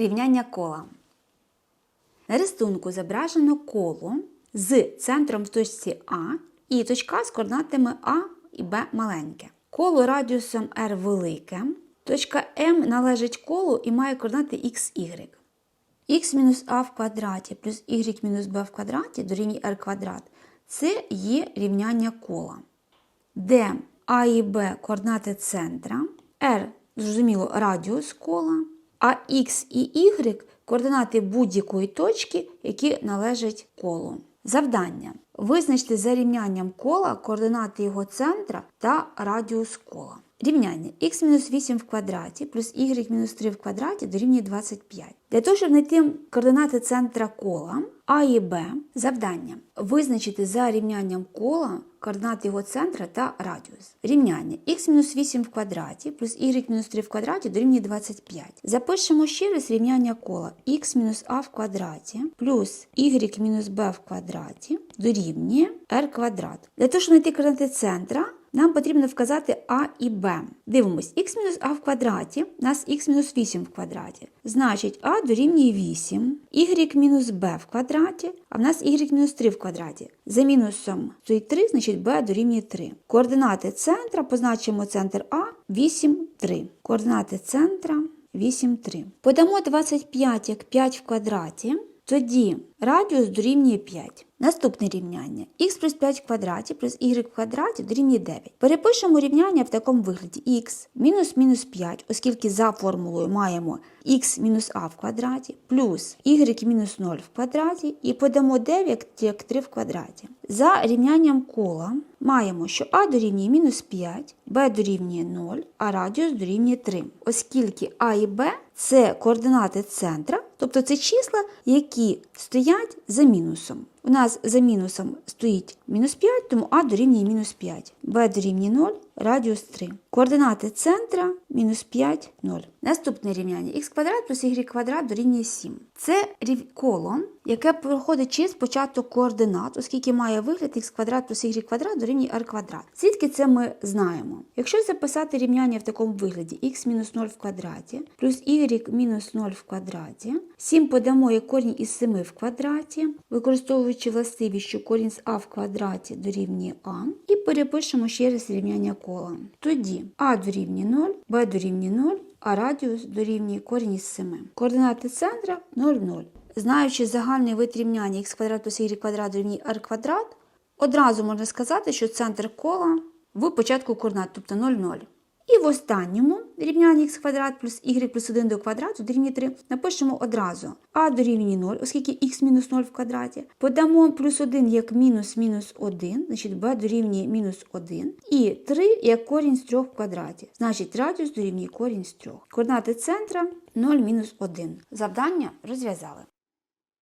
Рівняння кола. На рисунку зображено коло з центром в точці А і точка з координатами А і Б маленьке. Коло радіусом R велике. Точка М належить колу і має координати x, y. х мінус а в квадраті плюс y мінус b в квадраті дорівнює r квадрат. Це є рівняння кола, де А і Б координати центра, R, зрозуміло, радіус кола, а X і Y координати будь-якої точки, які належать колу. Завдання. Визначте за рівнянням кола координати його центра та радіус кола. Рівняння х-8 в квадраті плюс y-3 в квадраті дорівнює 25. Для того, щоб знайти координати центра кола А і Б, завдання визначити за рівнянням кола координати його центра та радіус. Рівняння х-8 в квадраті плюс y-3 в квадраті дорівнює 25. Запишемо ще раз рівняння кола х-а в квадраті плюс y-b в квадраті дорівнює r квадрат. Для того, щоб знайти координати центра, нам потрібно вказати А і Б. Дивимось, х-а в квадраті, у нас х-8 в квадраті. Значить, А дорівнює 8, y-b в квадраті, а в нас y-3 в квадраті. За мінусом стоїть 3, значить b дорівнює 3. Координати центра, позначимо центр А 8, 3. Координати центра 8, 3. Подамо 25 як 5 в квадраті, тоді радіус дорівнює 5. Наступне рівняння х плюс 5 в квадраті плюс y в квадраті дорівнює 9. Перепишемо рівняння в такому вигляді х мінус мінус 5, оскільки за формулою маємо х мінус а в квадраті плюс y мінус 0 в квадраті і подамо 9 як 3 в квадраті. За рівнянням кола маємо, що а дорівнює мінус 5, b дорівнює 0, а радіус дорівнює 3, оскільки а і b це координати центра, тобто це числа, які стоять за мінусом. У нас за мінусом стоїть мінус 5, тому А дорівнює мінус 5. Б дорівнює 0, радіус 3. Координати центра мінус 5, 0. Наступне рівняння х квадрат плюс y квадрат дорівнює 7. Це коло, яке проходить через початок координат, оскільки має вигляд х квадрат плюс y квадрат дорівнює r квадрат. Звідки це ми знаємо? Якщо записати рівняння в такому вигляді х мінус 0 в квадраті плюс y мінус 0 в квадраті, 7 подамо як корінь із 7 в квадраті, використовуючи властивість, що корінь з а в квадраті дорівнює а, і перепишемо ще раз рівняння кола. Тоді а дорівнює 0, b дорівнює 0, а радіус дорівнює корінь із 7. Координати центра 0, 0. Знаючи загальний вид рівняння х квадрат плюс y квадрат дорівнює r квадрат, одразу можна сказати, що центр кола в початку координат, тобто 0, 0. І в останньому рівняння х квадрат плюс y плюс 1 до квадрату дорівнює 3 напишемо одразу а дорівнює 0, оскільки х мінус 0 в квадраті. Подамо плюс 1 як мінус мінус 1, значить b дорівнює мінус 1. І 3 як корінь з 3 в квадраті. Значить радіус дорівнює корінь з 3. Координати центра 0 мінус 1. Завдання розв'язали.